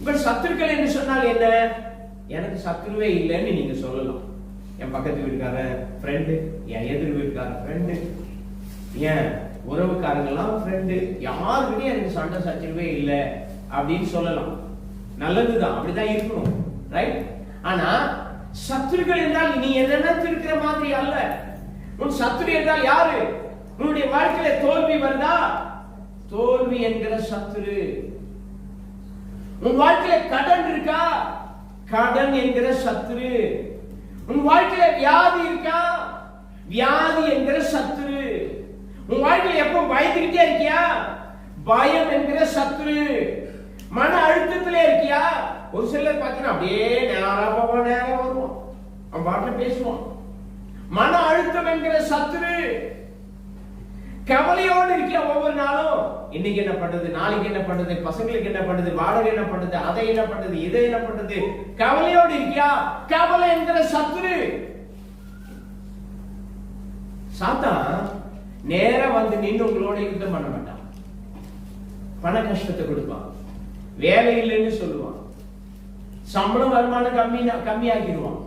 உங்கள் சத்துருக்கள் என்று சொன்னால் என்ன? எனக்கு சத்துருவே இல்லைன்னு நீங்க சொல்லலாம். என் பக்கத்து வீட்டுக்காரன் ஃப்ரெண்டு என் எதிர் வீட்டுக்காரன் ஃப்ரெண்டு ஏன் உறவுக்காரங்கெல்லாம் ஃப்ரெண்டு யாருக்கிட்டையும் எனக்கு சண்டை சச்சரவே இல்லை அப்படின்னு சொல்லலாம். நல்லதுதான் அப்படிதான் இருக்கணும் ரைட் ஆனா சத்துருக்கள் என்றால் நீ என்ன இருக்கிற மாதிரி அல்ல. உன் சத்துரு என்றால் யாரு? உன்னுடைய வாழ்க்கையில தோல்வி வருதா? தோல்வி என்கிற சத்துரு. உன் வாழ்க்கையில கடன் இருக்கா? கடன் என்கிற சத்துரு. உன் வாழ்க்கையில வியாதி இருக்கா? வியாதி என்கிற சத்துரு. உன் வாழ்க்கையில எப்போ பயந்துகிட்டே இருக்கியா? பயம் என்கிற சத்துரு. மன அழுத்தத்துல இருக்கியா? ஒரு சிலர் பார்த்தீங்கன்னா அப்படியே நேரா போவான் நேரா வருவான். அவன் பாட்டு பேசுவான். மன அழுத்தம் என்கிற சத்துரு. கவலையோடு இருக்கியா ஒவ்வொரு நாளும்? இன்னைக்கு என்ன பண்றது? நாளைக்கு என்ன பண்றது? பசங்களுக்கு என்ன பண்றது? வாடகை என்ன பண்றது? அதை என்ன பண்றது? இதை என்ன பண்றது? கவலையோடு இருக்கியா? கவலை என்கிற சத்துரு. சாத்தான் நேரா வந்து நின்று உங்களோட யுத்தம் பண்ண மாட்டான். பண கஷ்டத்தை கொடுப்பான். வேலை இல்லைன்னு சொல்லுவான். சம்பளம் வருமானம் கம்மி கம்மியாக்கிடுவான்.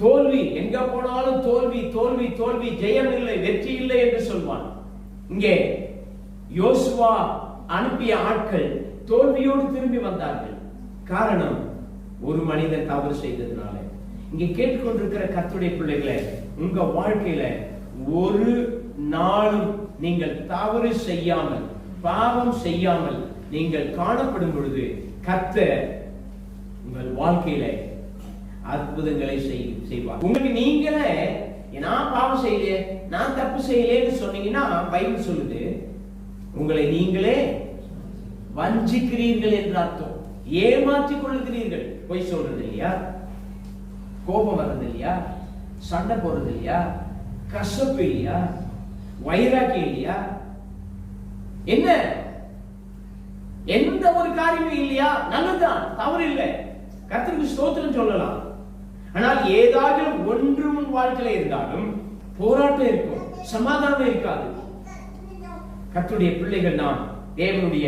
தோல்வி எங்க போனாலும் தோல்வி தோல்வி தோல்வி ஜெயம் இல்லை வெற்றி இல்லை. இங்கே யோசுவா அனுப்பிய ஆட்கள் தோல்வியோடு திரும்பி வந்தார்கள். காரணம் ஒரு மனிதன் தவறு செய்ததுனால. இங்க கேட்டுக்கொண்டிருக்கிற கத்துடைய பிள்ளைகளை உங்க வாழ்க்கையில ஒரு நாளும் நீங்கள் தவறு செய்யாமல் பாவம் செய்யாமல் நீங்கள் காணப்படும் பொழுது கத்த உங்கள் வாழ்க்கையில அற்புதங்களை செய் செய்வார். உங்களுக்கு நீங்களே நான் பாவம் செய்யலையே நான் தப்பு செய்யலேன்னு சொன்னீங்கன்னா பைபிள் சொல்லுது உங்களை நீங்களே வஞ்சிக்கிறீர்கள் என்று அர்த்தம். ஏமாற்றிக் கொள்கிறீர்கள் பொய் சொல்றது இல்லையா? கோபம் வர்றது இல்லையா? சண்டை போறது இல்லையா? கசப்பு இல்லையா? வைராக்கியம் இல்லையா? என்ன? எந்த ஒரு காரியமும் இல்லையா? நல்லதுதான் தவறு இல்லை. கத்திரிக்கு ஸ்தோத்திரம் சொல்லலாம். ஆனால் ஏதாவது ஒன்று உன் வாழ்க்கையில இருந்தாலும் போராட்டம் இருக்கும் சமாதானம் இருக்காது. கத்துடைய பிள்ளைகள் நாம் தேவனுடைய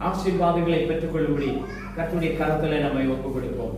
ஆசீர்வாதங்களை பெற்றுக்கொள்ளும்படி கத்துடைய கருத்துல நம்மை ஒப்புக் கொடுப்போம்